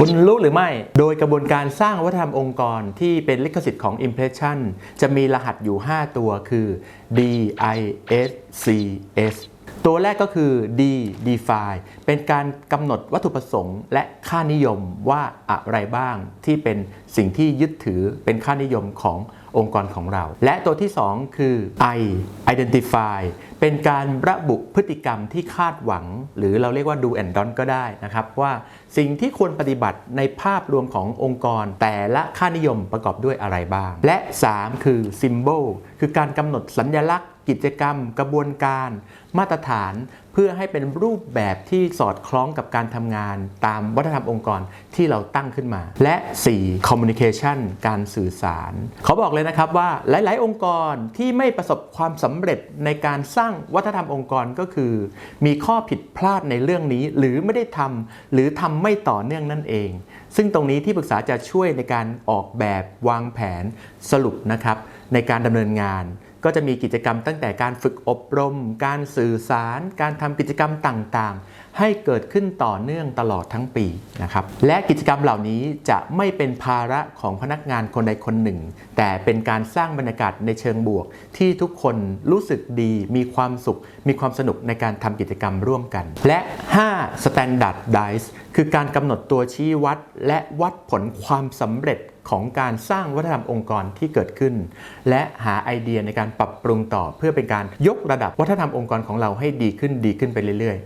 คุณรู้หรือไม่ โดยกระบวนการสร้างวัฒนธรรมองค์กรที่เป็นลิขสิทธิ์ของ Impression จะมีรหัสอยู่ 5 ตัวคือ D I S C S ตัวแรกก็คือ D define เป็นการกำหนดวัตถุประสงค์และค่านิยมว่าอะไรบ้างที่เป็นสิ่งที่ยึดถือเป็นค่านิยมขององค์กรของเรา และตัวที่ 2 คือ I identify เป็นการระบุพฤติกรรมที่คาดหวัง หรือเราเรียกว่า do and don't ก็ได้นะครับ ว่าสิ่งที่ควรปฏิบัติในภาพรวมขององค์กร แต่ละค่านิยมประกอบด้วยอะไรบ้าง และ 3 คือ symbol คือการกำหนดสัญลักษณ์ กิจกรรม กระบวนการ มาตรฐาน เพื่อให้เป็นรูปแบบที่สอดคล้องกับการทำงาน ตามวัฒนธรรมองค์กรที่เราตั้งขึ้นมา และ 4 communication การสื่อสาร เขาบอกเลยนะครับว่าหลาย ๆ องค์กรที่ไม่ประสบความสำเร็จในการสร้างวัฒนธรรมองค์กรก็คือ มีข้อผิดพลาดในเรื่องนี้ หรือไม่ได้ทำหรือทำไม่ต่อเนื่องนั่นเอง ซึ่งตรงนี้ที่ปรึกษาจะช่วยในการออกแบบวางแผนสรุปนะครับในการดำเนินงาน ก็จะมีกิจกรรมตั้งแต่การฝึกอบรม การสื่อสาร การทำกิจกรรมต่างๆ ให้เกิดขึ้นต่อเนื่องตลอดทั้งปีนะครับ และกิจกรรมเหล่านี้จะไม่เป็นภาระของพนักงานคนใดคนหนึ่ง แต่เป็นการสร้างบรรยากาศในเชิงบวก ที่ทุกคนรู้สึกดี มีความสุข มีความสนุกในการทำกิจกรรมร่วมกัน และ 5 standardize คือการกำหนดตัวชี้วัด และวัดผลความสำเร็จ ของการสร้างวัฒนธรรมองค์กรที่เกิดขึ้น และหาไอเดียในการปรับปรุงต่อเพื่อเป็นการยกระดับวัฒนธรรมองค์กรของเราให้ดีขึ้นดีขึ้นไปเรื่อย